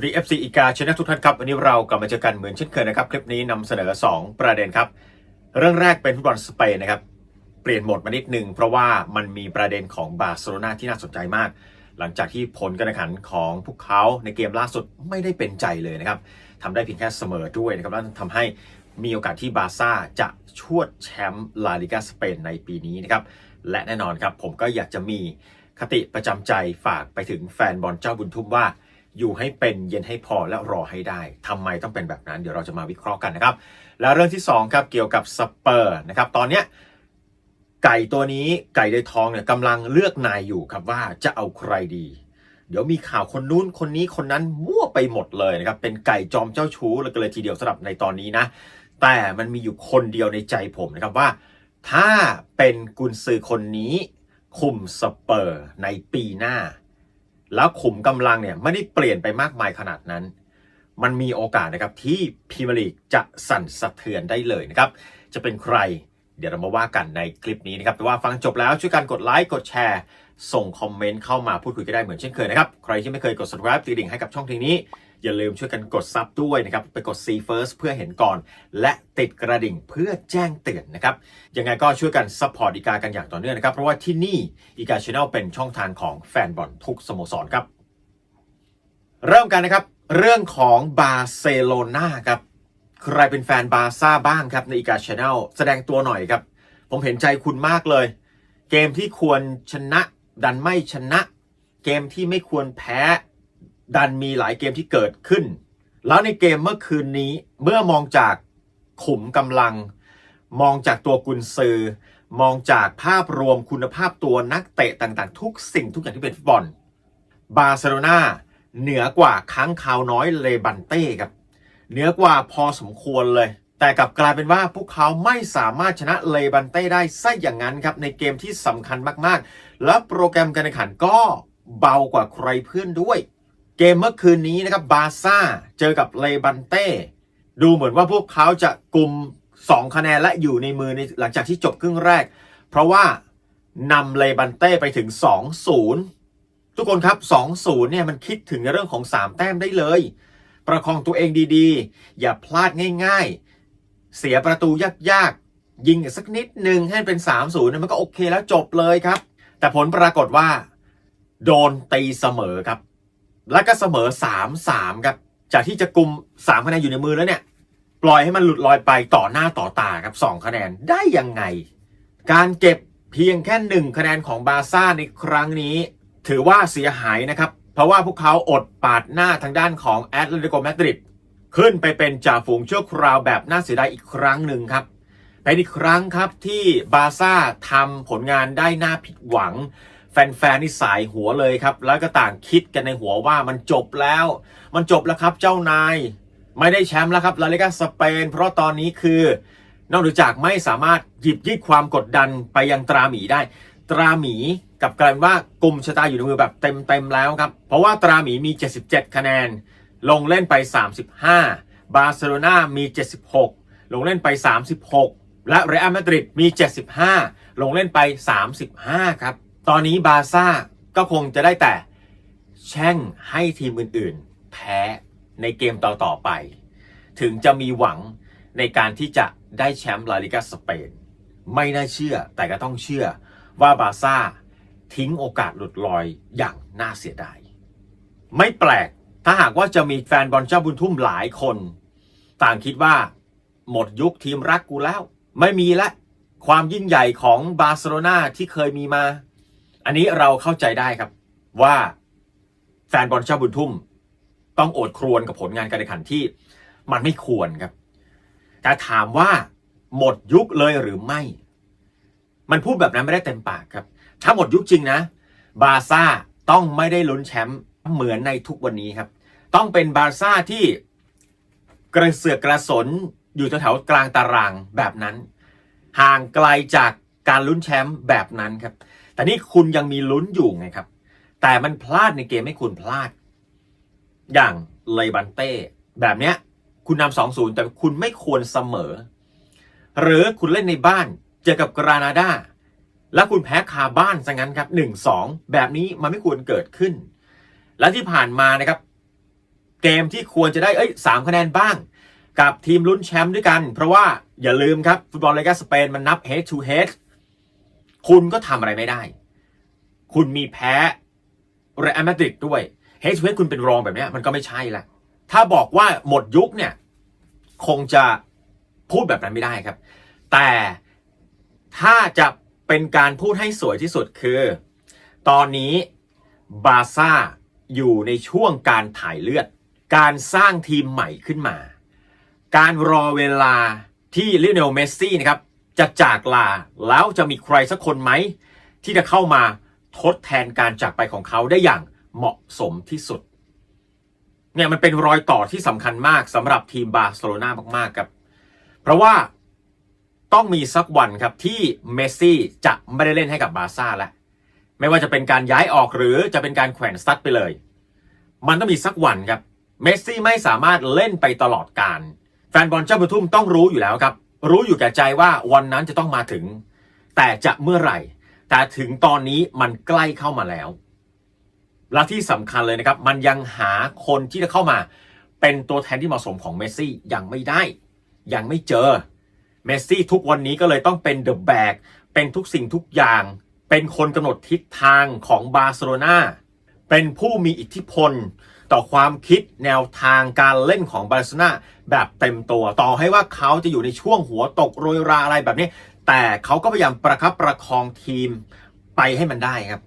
วัสดี FC อีกาชนะทุกท่านครับ วันนี้เรากลับมาเจอกันเหมือนเช่นเคยนะครับ คลิปนี้นำเสนอ 2 ประเด็นครับ เรื่องแรกเป็นฟุตบอลสเปนนะครับ เปลี่ยนโหมดมานิดนึงเพราะว่ามันมีประเด็นของบาร์เซโลนาที่น่าสนใจมาก หลังจากที่ผลการแข่งขันของพวกเขาในเกมล่าสุดไม่ได้เป็นใจเลยนะครับทำได้เพียงแค่เสมอด้วยนะครับและทำให้มีโอกาสที่บาร์ซ่าจะชวดแชมป์ลาลิกาสเปนในปีนี้นะครับและแน่นอนครับผมก็อยากจะมีคติประจำใจฝากไปถึงแฟนบอลเจ้าบุญทุ่มว่า อยู่ให้เป็นเย็นให้พอและรอให้ได้ทำไมต้องเป็นแบบนั้น เดี๋ยวเราจะมาวิเคราะห์กันนะครับ แล้วเรื่องที่2ครับเกี่ยวกับสเปอร์นะครับตอนเนี้ยไก่ตัวนี้ไก่ในทองเนี่ยกำลังเลือกนายอยู่ครับว่าจะเอาใครดี เดี๋ยวมีข่าวคนนู้นคนนี้คนนั้นมั่วไปหมดเลยนะครับเป็นไก่จอมเจ้าชู้เลยกันเลยทีเดียวสำหรับในตอนนี้นะ แต่มันมีอยู่คนเดียวในใจผมนะครับว่า ถ้าเป็นกุนซือคนนี้คุมสเปอร์ในปีหน้า แล้วขุมกำลังเนี่ยไม่ได้เปลี่ยนไปมากมายขนาดนั้น มันมีโอกาสนะครับที่พรีเมียร์ลีกจะสั่นสะเทือนได้เลยนะครับ จะเป็นใครเดี๋ยวเรามาว่ากันในคลิปนี้นะครับ แต่ว่าฟังจบแล้วช่วยกันกดไลค์กดแชร์ ส่งคอมเมนต์เข้ามาพูดคุยกันได้เหมือนเช่นเคยนะครับ ใครที่ไม่เคยกด subscribe ติดดิ่งให้กับช่องทีนี้ อย่าลืมช่วยกันกดซับด้วยนะครับ ไปกด see first เพื่อเห็นก่อน และติดกระดิ่งเพื่อแจ้งเตือนนะครับ ยังไงก็ช่วยกันซัพพอร์ตอีกากันอย่างต่อเนื่องนะครับ เพราะว่าที่นี่อีกาช n แนลเป็นช่องทางของแฟนบอลทุกสโมสรครับ เริ่มกันนะครับ เรื่องของบาร์เซโลนาครับ ใครเป็นแฟนบาร์ซ่าบ้างครับในอีกาช n แนลแสดงตัวหน่อยครับ ผมเห็นใจคุณมากเลย เกมที่ควรชนะดันไม่ชนะ เกมที่ไม่ควรแพ้ ดันมีหลายเกมที่เกิดขึ้น แล้วในเกมเมื่อคืนนี้เมื่อมองจากขุมกำลัง มองจากตัวกุนซือ มองจากภาพรวมคุณภาพตัวนักเตะต่างๆ ทุกสิ่งทุกอย่างที่เป็นฟุตบอล บาร์เซโลนาเหนือกว่าค้างคาวน้อยเลบันเต้ครับ เหนือกว่าพอสมควรเลย แต่กลับกลายเป็นว่าพวกเขาไม่สามารถชนะเลบันเต้ได้ซะอย่างนั้นครับในเกมที่สำคัญมากๆ และโปรแกรมการแข่งขันก็เบากว่าใครเพื่อนด้วย เกมเมื่อคืนนี้นะครับบาร์ซ่าเจอกับเลบันเต้ดูเหมือนว่าพวกเขาจะกลุ่ม 2 คะแนนและอยู่ในมือในหลังจากที่จบครึ่งแรก เพราะว่านำเลบันเต้ไปถึง 2-0 ทุกคนครับ 2-0 เนี่ยมันคิดถึงในเรื่องของ 3 แต้มได้เลย ประคองตัวเองดีๆ อย่าพลาดง่าย ๆ เสียประตูยากๆ ยิงสักนิดหนึ่งให้เป็น 3-0เนี่ยมันก็โอเคแล้วจบเลยครับ แต่ผลปรากฏว่า โดนตีเสมอครับ แล้วก็เสมอ3-3ครับ จากที่จะกลุ่ม3คะแนนอยู่ในมือแล้วเนี่ย ปล่อยให้มันหลุดลอยไปต่อหน้าต่อตาครับ2คะแนนได้ยังไง การเก็บเพียงแค่1คะแนนของบาร์ซ่าในครั้งนี้ ถือว่าเสียหายนะครับ เพราะว่าพวกเขาอดปาดหน้าทางด้านของแอตเลติโกมาดริดขึ้นไปเป็นจ่าฝูงชั่วคราวแบบน่าเสียดายอีกครั้งหนึ่งครับเป็นอีกครั้งครับที่บาร์ซ่าทำผลงานได้น่าผิดหวัง แฟนๆนี่สายหัวเลยครับ แล้วก็ต่างคิดกันในหัวว่ามันจบแล้ว มันจบแล้วครับเจ้านาย ไม่ได้แชมป์แล้วครับลาลิกาสเปน เพราะตอนนี้คือนอกจากไม่สามารถหยิบยืดความกดดันไปยังตราหมีได้ ตราหมีกับกลายว่ากลุ่มชะตาอยู่ในมือแบบเต็มๆแล้วครับ เพราะว่าตราหมีมี 77 คะแนน ลงเล่นไป 35 บาร์เซโลนามี 76 ลงเล่นไป 36 และเรอัลมาดริดมี 75 ลงเล่นไป 35 ครับ ตอนนี้บาซ่าก็คงจะได้แต่แช่งให้ทีมอื่นๆ แพ้ในเกมต่อๆไป ถึงจะมีหวังในการที่จะได้แชมป์ลาลิกาสเปน ไม่น่าเชื่อแต่ก็ต้องเชื่อว่าบาซ่าทิ้งโอกาสหลุดลอยอย่างน่าเสียดาย ไม่แปลกถ้าหากว่าจะมีแฟนบอลเจ้าบุญทุ่มหลายคน ต่างคิดว่า หมดยุคทีมรักกูแล้ว ไม่มีละ ความยิ่งใหญ่ของบาร์เซโลนาที่เคยมีมา อันนี้เราเข้าใจได้ครับว่าแฟนบอลเจ้าบุญทุ่ม ต้องโอดครวญกับผลงานการแข่งขันที่มันไม่ควรครับ แต่ถามว่าหมดยุคเลยหรือไม่ มันพูดแบบนั้นไม่ได้เต็มปากครับ ถ้าหมดยุคจริงนะ บาร์ซ่าต้องไม่ได้ลุ้นแชมป์เหมือนในทุกวันนี้ครับ ต้องเป็นบาร์ซ่าที่กระเสือกกระสนอยู่แถวๆกลางตารางแบบนั้น ห่างไกลจากการลุ้นแชมป์แบบนั้นครับ แต่นี่คุณยังมีลุ้นอยู่ไงครับ แต่มันพลาดในเกมให้คุณพลาด อย่างเลบันเต้แบบเนี้ย คุณนำสองศูนย์แต่คุณไม่ควรเสมอ หรือคุณเล่นในบ้านเจอกับกรานาดาแล้วคุณแพ้คาบ้านซะงั้นครับหนึ่งสองแบบนี้มันไม่ควรเกิดขึ้น และที่ผ่านมานะครับ เกมที่ควรจะได้เอ้ยสามคะแนนบ้าง กับทีมลุ้นแชมป์ด้วยกัน เพราะว่าอย่าลืมครับ ฟุตบอลลีกาสเปนมันนับ head to head คุณก็ทำอะไรไม่ได้ คุณมีแพ้เรอัลมาดริดด้วย head to head คุณเป็นรองแบบนี้มันก็ไม่ใช่ละถ้าบอกว่าหมดยุคเนี่ย คงจะพูดแบบนั้นไม่ได้ครับ แต่ถ้าจะเป็นการพูดให้สวยที่สุดคือ ตอนนี้บาซ่าอยู่ในช่วงการถ่ายเลือด การสร้างทีมใหม่ขึ้นมา การรอเวลาที่ลิโอเนลเมสซี่นะครับ จะจากลาแล้วจะมีใครสักคนไหม ที่จะเข้ามาทดแทนการจากไปของเขาได้อย่างเหมาะสมที่สุด เนี่ยมันเป็นรอยต่อที่สำคัญมากสำหรับทีมบาร์เซโลนามากๆครับ เพราะว่าต้องมีสักวันครับที่เมสซี่จะไม่ได้เล่นให้กับบาร์ซ่าแล้วไม่ว่าจะเป็นการย้ายออกหรือจะเป็นการแขวนสตั๊ดไปเลย มันต้องมีสักวันครับ เมสซี่ไม่สามารถเล่นไปตลอดการ แฟนบอลเจ้าบุญทุ่มต้องรู้อยู่แล้วครับ รู้อยู่แก่ใจว่าวันนั้นจะต้องมาถึง แต่จะเมื่อไหร่ แต่ถึงตอนนี้มันใกล้เข้ามาแล้ว และที่สำคัญเลยนะครับ มันยังหาคนที่จะเข้ามา เป็นตัวแทนที่เหมาะสมของเมสซี่ยังไม่ได้ ยังไม่เจอเมสซี่ทุกวันนี้ก็เลยต้องเป็นเดอะแบกเป็นทุกสิ่งทุกอย่าง เป็นคนกำหนดทิศทางของบาร์เซโลนาเป็นผู้มีอิทธิพล ต่อความคิดแนวทางการเล่นของบาร์เซโลนาแบบเต็มตัว ต่อให้ว่าเขาจะอยู่ในช่วงหัวตกโรยราอะไรแบบนี้ แต่เขาก็พยายามประคับประคองทีมไปให้มันได้ครับ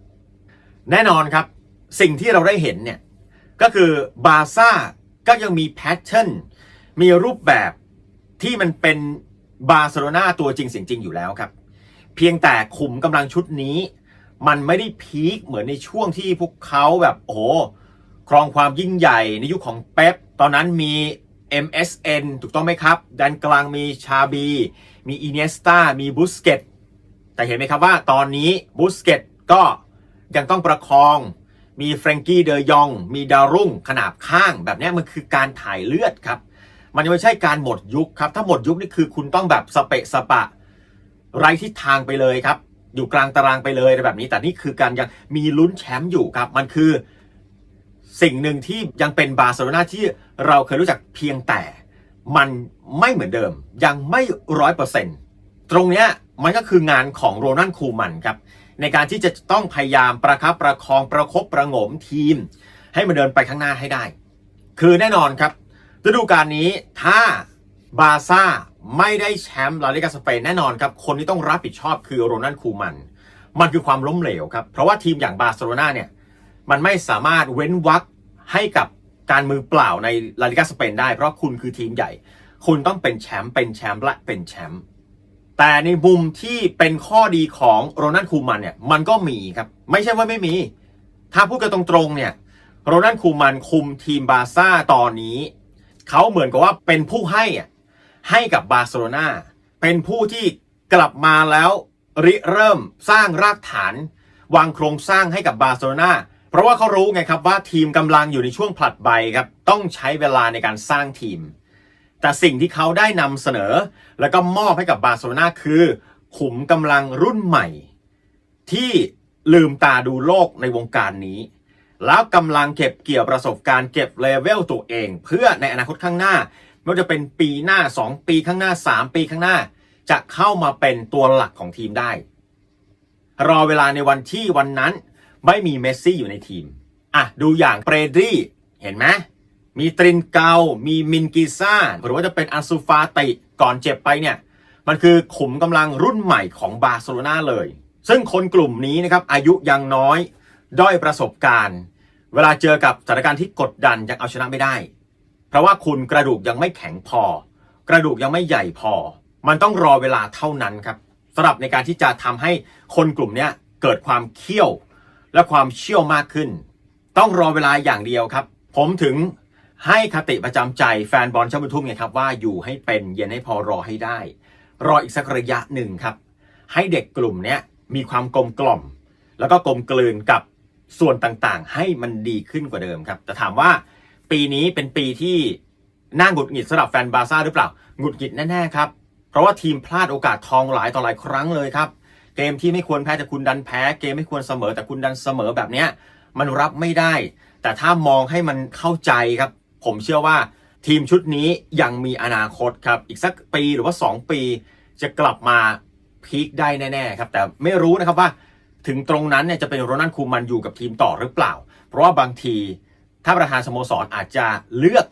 แน่นอนครับ สิ่งที่เราได้เห็นเนี่ย ก็คือบาซ่าก็ยังมีแพทเทิร์นมีรูปแบบที่มันเป็นบาร์เซโลนาตัวจริงเสียงจริงอยู่แล้วครับ เพียงแต่ขุมกำลังชุดนี้ มันไม่ได้พีคเหมือนในช่วงที่พวกเขาแบบโอ้โครองความยิ่งใหญ่ในยุคของเป๊ปตอนนั้นมี MSN ถูกต้องไหมครับด้านกลางมีชาบี มีอินเนสตามีบุสเกตแต่เห็นไหมครับว่าตอนนี้บุสเกตก็ยังต้องประคองมีแฟรงกี้เดยอง มีดารุ่งขนาบข้าง แบบนี้มันคือการถ่ายเลือดครับ มันยังไม่ใช่การหมดยุคครับ ถ้าหมดยุคนี่คือคุณต้องแบบสเปะสปะ ไร้ทิศทางไปเลยครับ อยู่กลางตารางไปเลยแบบนี้ แต่นี่คือการยังมีลุ้นแชมป์อยู่ครับ มันคือ สิ่งหนึ่งที่ยังเป็นบาร์เซโลนาที่เราเคยรู้จักเพียงแต่มันไม่เหมือนเดิม ยังไม่ร้อยเปอร์เซ็นต์ตรงเนี้ยมันก็คืองานของโรนัลคูมันครับ ในการที่จะต้องพยายามประคับประคองประคบประงมทีม ให้มันเดินไปข้างหน้าให้ได้ คือแน่นอนครับฤดูกาลนี้ถ้าบาร์ซ่าไม่ได้แชมป์ลาลิกาสเปนแน่นอนครับ คนที่ต้องรับผิดชอบคือโรนัลคูมัน มันคือความล้มเหลวครับ เพราะว่าทีมอย่างบาร์เซโลนาเนี่ย มันไม่สามารถเว้นวรรคให้กับการมือเปล่าในลาลิกาสเปนได้ เพราะคุณคือทีมใหญ่ คุณต้องเป็นแชมป์เป็นแชมป์และเป็นแชมป์แต่ในมุมที่เป็นข้อดีของโรนัลคูมันเนี่ยมันก็มีครับ ไม่ใช่ว่าไม่มี ถ้าพูดกันตรงๆเนี่ยโรนัลคูมันคุมทีมบาซ่าตอนนี้ เขาเหมือนกับว่าเป็นผู้ให้อะให้กับบาร์เซโลนาเป็นผู้ที่กลับมาแล้วริเริ่มสร้างรากฐาน วางโครงสร้างให้กับบาร์เซโลนา เพราะว่าเขารู้ไงครับว่าทีมกำลังอยู่ในช่วงผลัดใบครับต้องใช้เวลาในการสร้างทีม แต่สิ่งที่เขาได้นำเสนอ แล้วก็มอบให้กับบาร์เซโลนาคือ ขุมกำลังรุ่นใหม่ ที่ลืมตาดูโลกในวงการนี้ แล้วกำลังเก็บเกี่ยวประสบการณ์เก็บเลเวลตัวเอง เพื่อในอนาคตข้างหน้า ไม่ว่าจะเป็นปีหน้า 2 ปีข้างหน้า 3 ปีข้างหน้า จะเข้ามาเป็นตัวหลักของทีมได้ รอเวลาในวันที่วันนั้น ไม่มีเมสซี่อยู่ในทีม อะ ดูอย่างเปรดรีเห็นไหมมีตรินเกา มีมินกิซ่า หรือว่าจะเป็นอันซูฟาติก่อนเจ็บไปเนี่ย มันคือขุมกำลังรุ่นใหม่ของบาร์เซโลนาเลย ซึ่งคนกลุ่มนี้นะครับ อายุยังน้อย ด้อยประสบการณ์ เวลาเจอกับสถานการณ์ที่กดดันยังเอาชนะไม่ได้ เพราะว่าคุณกระดูกยังไม่แข็งพอ กระดูกยังไม่ใหญ่พอ มันต้องรอเวลาเท่านั้นครับสำหรับในการที่จะทำให้คนกลุ่มนี้เกิดความเขี้ยว และความเชี่ยวมากขึ้น ต้องรอเวลาอย่างเดียวครับ ผมถึงให้คติประจำใจแฟนบอลชาวบุทุ่มไงครับว่าอยู่ให้เป็นเย็นให้พอรอให้ได้ รออีกสักระยะหนึ่งครับ ให้เด็กกลุ่มนี้มีความกลมกล่อม แล้วก็กลมกลืนกับส่วนต่างๆ ให้มันดีขึ้นกว่าเดิมครับ แต่ถามว่าปีนี้เป็นปีที่น่าหงุดหงิดสำหรับแฟนบาร์ซ่าหรือเปล่าหงุดหงิดแน่ๆครับ เพราะว่าทีมพลาดโอกาสทองหลายต่อหลายครั้งเลยครับ เกมที่ไม่ควรแพ้แต่คุณดันแพ้ เกมไม่ควรเสมอแต่คุณดันเสมอแบบเนี้ยมันรับไม่ได้ แต่ถ้ามองให้มันเข้าใจครับ ผมเชื่อว่าทีมชุดนี้ยังมีอนาคตครับ อีกสักปีหรือว่า 2 ปีจะกลับมาพีคได้แน่ๆครับ แต่ไม่รู้นะครับว่าถึงตรงนั้นเนี่ยจะเป็นโรนัลคูมันอยู่กับทีมต่อหรือเปล่า เพราะว่าบางทีถ้าประธานสโมสรอาจจะเลือก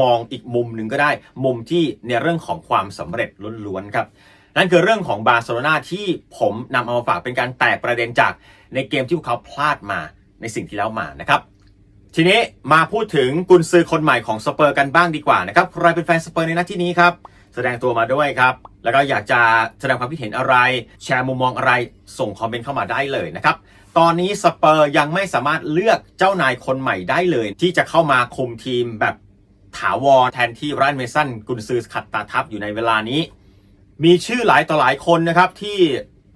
มองอีกมุมหนึ่งก็ได้ มุมที่ในเรื่องของความสำเร็จล้วนๆครับ นั่นคือเรื่องของบาร์เซโลนาที่ผมนำเอามาฝากเป็นการแตกประเด็นจากในเกมที่พวกเขาพลาดมาในสิ่งที่แล้วมานะครับ ทีนี้มาพูดถึงกุนซือคนใหม่ของสเปอร์กันบ้างดีกว่านะครับใครเป็นแฟนสเปอร์ในนัดที่นี้ครับแสดงตัวมาด้วยครับ แล้วก็อยากจะแสดงความคิดเห็นอะไร แชร์มุมมองอะไรส่งคอมเมนต์เข้ามาได้เลยนะครับตอนนี้สเปอร์ยังไม่สามารถเลือกเจ้านายคนใหม่ได้เลย ที่จะเข้ามาคุมทีมแบบถาวรแทนที่รันเมสันกุนซือขัดตาทับอยู่ในเวลานี้ มีชื่อหลายต่อหลายคนนะครับที่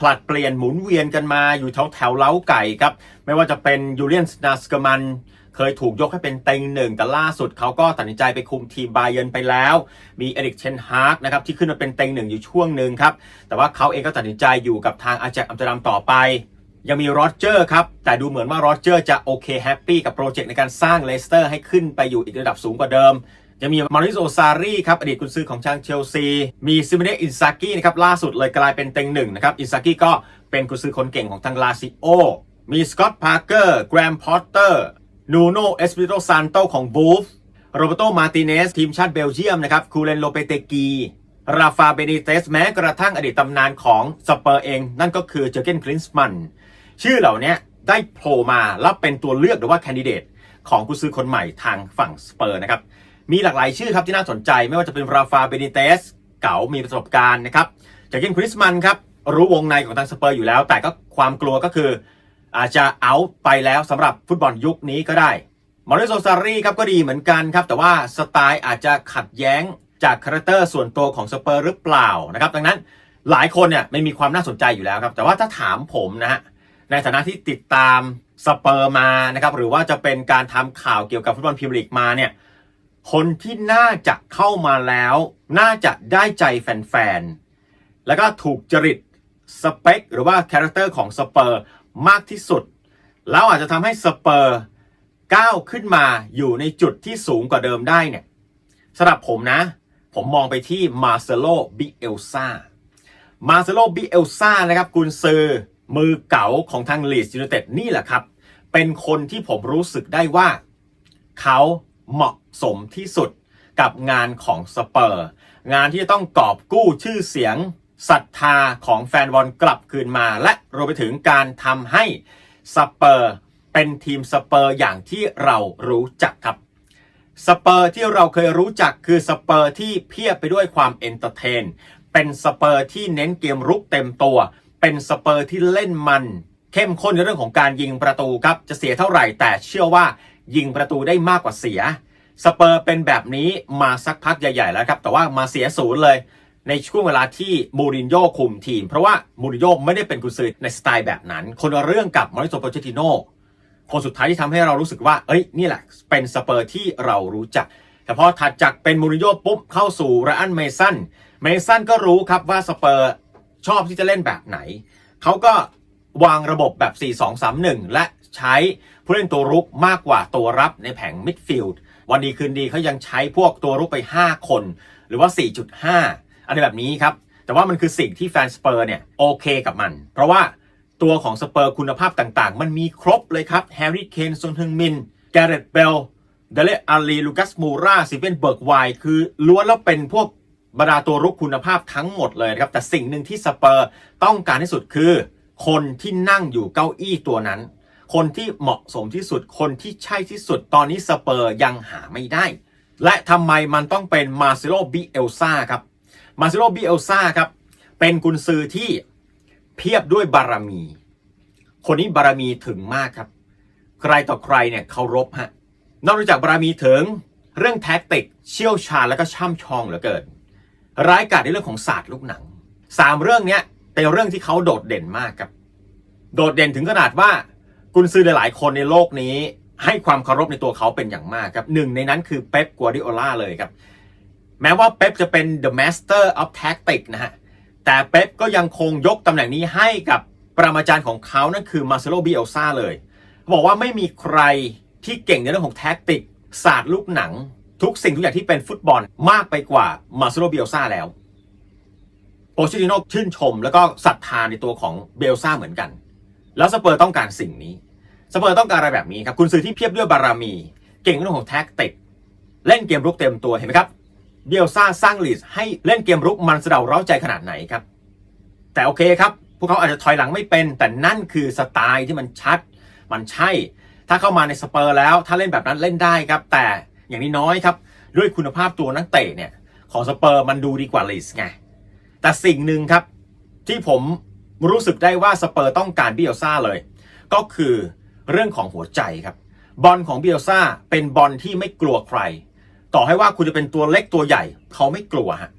ผลัดเปลี่ยนหมุนเวียนกันมาอยู่แถวแถวเล้าไก่ครับ ไม่ว่าจะเป็นยูเลียนสนาสกมันเคยถูกยกให้เป็นเต็งหนึ่ง แต่ล่าสุดเขาก็ตัดสินใจไปคุมทีมบาเยนไปแล้ว มีเอริกเชนฮาร์กนะครับที่ขึ้นมาเป็นเต็งหนึ่งอยู่ช่วงหนึ่งครับ แต่ว่าเขาเองก็ตัดสินใจอยู่กับทางอาแจกอัมสเตอร์ดัมต่อไป ยังมีโรเจอร์ครับ แต่ดูเหมือนว่าโรเจอร์จะโอเคแฮปปี้กับโปรเจกต์ในการสร้างเลสเตอร์ให้ขึ้นไปอยู่อีกระดับสูงกว่าเดิม ยังมีมาริโอซารีครับอดีตกุนซือของทางเชลซี มีซิมเนอินซากินะครับล่าสุดเลยกลายเป็นเต็งหนึ่งนะครับอินซากิก็เป็นกุนซือคนเก่งของทางลาซิโอ มีสกอตต์พาร์เกอร์แกรมพอตเตอร์นูโนเอสปิโตซานโตของบูฟโรเบโตมาติเนสทีมชาติเบลเยียมนะครับคูเลนโลเปเตกีราฟาเบนิเตสแม้กระทั่งอดีตตำนานของสเปอร์เอง นั่นก็คือเจอเกนคลินส์มัน ชื่อเหล่านี้ได้โผล่มาแล้วเป็นตัวเลือกหรือว่าแคนดิเดตของกุนซือคนใหม่ทางฝั่งสเปอร์นะครับ มีหลากหลายชื่อครับที่น่าสนใจ ไม่ว่าจะเป็นราฟาเบนิเตสเก๋ามีประสบการณ์นะครับจอร์เกนคริสมันครับรู้วงในของทางสเปอร์อยู่แล้ว แต่ก็ความกลัวก็คือ อาจจะเอาไปแล้วสำหรับฟุตบอลยุคนี้ก็ได้มาริโซซารีครับก็ดีเหมือนกันครับ แต่ว่าสไตล์อาจจะขัดแย้งจากคาแรคเตอร์ส่วนตัวของสเปอร์หรือเปล่านะครับดังนั้นหลายคนเนี่ยไม่มีความน่าสนใจอยู่แล้วครับ แต่ว่าถ้าถามผมนะฮะในฐานะที่ติดตามสเปอร์มานะครับหรือว่าจะเป็นการทำข่าวเกี่ยวกับฟุตบอลพรีเมียร์ลีกมาเนี่ย คนที่น่าจะเข้ามาแล้ว น่าจะได้ใจแฟนๆ แล้วก็ถูกจริตสเปคหรือว่าคาแรคเตอร์ของสเปอร์มากที่สุด แล้วอาจจะทำให้สเปอร์ก้าวขึ้นมาอยู่ในจุดที่สูงกว่าเดิมได้เนี่ยสำหรับผมนะ ผมมองไปที่มาเซโลบิเอลซามาเซโลบิเอลซานะครับกุนซือมือเก๋าของทางลีสยูไนเต็ดนี่แหละครับ เป็นคนที่ผมรู้สึกได้ว่า เขา เหมาะสมที่สุดกับงานของสเปอร์ งานที่จะต้องกอบกู้ชื่อเสียงศรัทธาของแฟนบอลกลับคืนมา และรวมไปถึงการทำให้สเปอร์เป็นทีมสเปอร์อย่างที่เรารู้จักครับสเปอร์ที่เราเคยรู้จักคือสเปอร์ที่เพียบไปด้วยความเอนเตอร์เทน เป็นสเปอร์ที่เน้นเกมรุกเต็มตัว เป็นสเปอร์ที่เล่นมัน เข้มข้นในเรื่องของการยิงประตูครับ จะเสียเท่าไหร่แต่เชื่อว่า ยิงประตูได้มากกว่าเสีย สเปอร์เป็นแบบนี้มาสักพักใหญ่ ๆ แล้วครับ แต่ว่ามาเสียศูนย์เลยในช่วงเวลาที่มูรินโญ่คุมทีม เพราะว่ามูรินโญ่ไม่ได้เป็นกุนซือในสไตล์แบบนั้น คนเรื่องกับมาริโซโปเชติโนคนสุดท้ายที่ทำให้เรารู้สึกว่า เอ้ย นี่แหละ เป็นสเปอร์ที่เรารู้จัก แต่พอถัดจากเป็นมูรินโญ่ปุ๊บ เข้าสู่ไรอันเมสัน เมสันก็รู้ครับว่าสเปอร์ชอบที่จะเล่นแบบไหน เขาก็ วางระบบแบบ 4-2-3-1 และใช้ผู้เล่นตัวรุกมากกว่าตัวรับในแผงมิดฟิลด์วันดีคืนดีเขายังใช้พวกตัวรุกไป 5 คน หรือว่า 4.5 อะไรแบบนี้ครับ แต่ว่ามันคือสิ่งที่แฟนสเปอร์เนี่ยโอเคกับมัน เพราะว่าตัวของสเปอร์คุณภาพต่างๆ มันมีครบเลยครับแฮร์รี่เคนซนฮึงมินแกเรตเบลเดเลอาลีลูคัสมูราซิเวนเบิร์กไวคือล้วนแล้วเป็นพวกบรรดาตัวรุกคุณภาพทั้งหมดเลยครับ แต่สิ่งหนึ่งที่สเปอร์ต้องการที่สุดคือ คนที่นั่งอยู่เก้าอี้ตัวนั้น คนที่เหมาะสมที่สุดคนที่ใช่ที่สุดตอนนี้สเปอร์ยังหาไม่ได้ และทำไมมันต้องเป็นมาซิโลบิเอลซาครับมาซิโลบิเอลซาครับเป็นกุนซือที่เพียบด้วยบารมี คนนี้บารมีถึงมากครับ ใครต่อใครเนี่ยเคารพฮะนอกจากบารมีถึงเรื่องแท็กติกเชี่ยวชาญแล้วก็ช่ำชองเหลือเกิน ร้ายกาจในเรื่องของศาสตร์ลูกหนังสามเรื่องเนี้ย เป็นเรื่องที่เขาโดดเด่นมากครับ โดดเด่นถึงขนาดว่ากุนซือหลายๆคนในโลกนี้ ให้ความเคารพในตัวเขาเป็นอย่างมากครับหนึ่งในนั้นคือเป๊ปกัวดิโอลาเลยครับ แม้ว่าเป๊ปจะเป็น the master of tactic นะฮะแต่เป๊ปก็ยังคงยกตำแหน่งนี้ให้กับปรมาจารย์ของเขานั่นคือมาเซโลบิเอลซาเลยบอกว่าไม่มีใครที่เก่งในเรื่องของแท็กติกศาสตร์ลูกหนัง ทุกสิ่งทุกอย่างที่เป็นฟุตบอลมากไปกว่ามาเซโลเบลซาแล้ว โปเชติโนชื่นชม แล้วก็ศรัทธาในตัวของเบลซ่าเหมือนกัน แล้วสเปอร์ต้องการสิ่งนี้ สเปอร์ต้องการอะไรแบบนี้ครับ คุณซื้อที่เพียบด้วยบารมี เก่งเรื่องของแท็กติก เล่นเกมรุกเต็มตัวเห็นไหมครับ เบลซ่าสร้างลีดให้เล่นเกมรุกมันเสดาเร้าใจขนาดไหนครับ แต่โอเคครับ พวกเขาอาจจะถอยหลังไม่เป็น แต่นั่นคือสไตล์ที่มันชัด มันใช่ ถ้าเข้ามาในสเปอร์แล้ว ถ้าเล่นแบบนั้นเล่นได้ครับ แต่อย่างนี้น้อยครับ ด้วยคุณภาพตัวนักเตะเนี่ย ของสเปอร์มันดูดีกว่าลีสไง แต่สิ่งหนึ่งครับ ที่ผมรู้สึกได้ว่าสเปอร์ต้องการเบียลซ่าเลย ก็คือเรื่องของหัวใจครับ บอลของเบียลซ่าเป็นบอลที่ไม่กลัวใคร ต่อให้ว่าคุณจะเป็นตัวเล็กตัวใหญ่ เขาไม่กลัวฮะ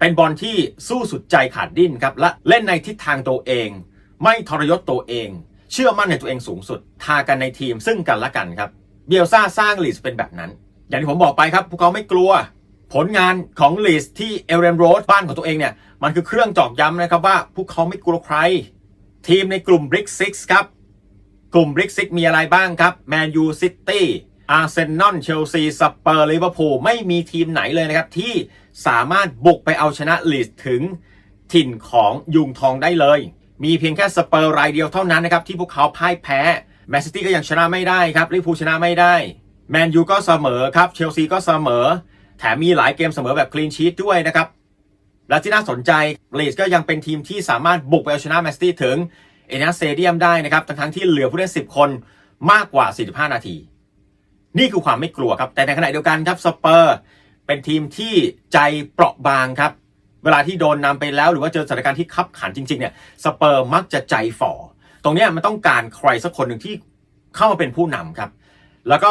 เป็นบอลที่สู้สุดใจขาดดิ้นครับและเล่นในทิศทางตัวเอง ไม่ทรยศตัวเอง เชื่อมั่นในตัวเองสูงสุด ทากันในทีมซึ่งกันและกันครับเบียลซ่าสร้างลีสเป็นแบบนั้น อย่างที่ผมบอกไปครับพวกเขาไม่กลัว ผลงานของลีสที่เอเรนโรสบ้านของตัวเองเนี่ย มันคือเครื่องจอกย้ำนะครับว่า พวกเขาไม่กลัวใคร ทีมในกลุ่ม Big Six ครับ กลุ่ม Big Six มีอะไรบ้างครับแมนยูซิตี้อาร์เซนอลเชลซีสเปอร์ลิเวอร์พูลไม่มีทีมไหนเลยนะครับ ที่สามารถบุกไปเอาชนะลีสถึงถิ่นของยุงทองได้เลย มีเพียงแค่สเปอร์รายเดียวเท่านั้นนะครับที่พวกเขาพ่ายแพ้แมนซิตี้ก็ยังชนะไม่ได้ครับลิเวอร์พูลชนะไม่ได้แมนยูก็เสมอครับเชลซีก็เสมอ แถมมีหลายเกมเสมอแบบคลีนชีตด้วยนะครับ และที่น่าสนใจลีสก็ยังเป็นทีมที่สามารถบุกไปเอาชนะแมนซิตี้ถึงเอเนสเตเดียมได้นะครับทั้งที่เหลือผู้เล่น 10 คนมากกว่า 45 นาที นี่คือความไม่กลัวครับ แต่ในขณะเดียวกันครับสเปอร์เป็นทีมที่ใจเปราะบางครับ เวลาที่โดนนำไปแล้วหรือว่าเจอสถานการณ์ที่คับขันจริงๆเนี่ยสเปอร์มักจะใจฝ่อ ตรงนี้มันต้องการใครสักคนหนึ่งที่เข้ามาเป็นผู้นำครับ แล้วก็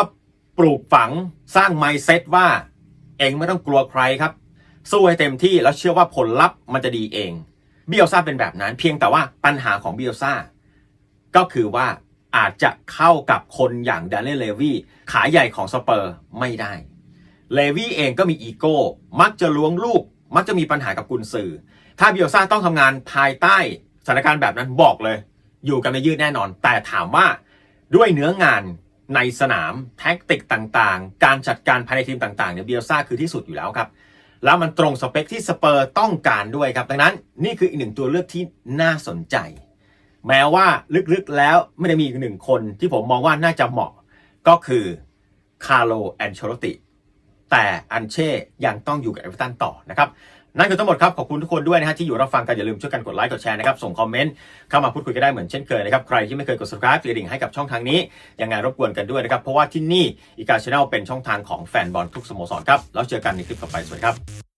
ปลูกฝังสร้างไมซ์เซตว่า เองไม่ต้องกลัวใครครับ สู้ให้เต็มที่แล้วเชื่อว่าผลลัพธ์มันจะดีเองเบียลซ่าเป็นแบบนั้น เพียงแต่ว่าปัญหาของเบียลซ่าก็คือว่าอาจจะเข้ากับคนอย่างดานเนลเลวีขาใหญ่ของสเปอร์ไม่ได้ เลวีเองก็มีอีโก้ มักจะล้วงลูก มักจะมีปัญหากับกุนซือ ถ้าเบียลซ่าต้องทำงานภายใต้สถานการณ์แบบนั้นบอกเลย อยู่กันไม่ยืดแน่นอน แต่ถามว่าด้วยเนื้องาน ในสนามแท็กติกต่างๆ การจัดการภายในทีมต่างๆเนี่ยเบียลซ่าคือที่สุดอยู่แล้วครับ แล้วมันตรงสเปคที่สเปอร์ต้องการด้วยครับ ดังนั้นนี่คืออีกหนึ่งตัวเลือกที่น่าสนใจ แม้ว่าลึกๆแล้วไม่ได้มีอีกหนึ่งคนที่ผมมองว่าน่าจะเหมาะก็คือคาร์โลแอนเชลติแต่อันเช่ยังต้องอยู่กับเอเวอร์ตันต่อนะครับ นั่นคือทั้งหมดครับขอบคุณทุกคนด้วยนะฮะที่อยู่รับฟังกันอย่าลืมช่วยกันกดไลค์กดแชร์นะครับส่งคอมเมนต์เข้ามาพูดคุยกันได้เหมือนเช่นเคยนะครับใครที่ไม่เคยกด subscribe กระดิ่งให้กับช่องทางนี้ยังไงรบกวนกันด้วยนะครับเพราะว่าที่นี่อีกาชาแนลเป็นช่องทางของแฟนบอลทุกสโมสรครับแล้วเจอกันในคลิปต่อไปสวัสดีครับ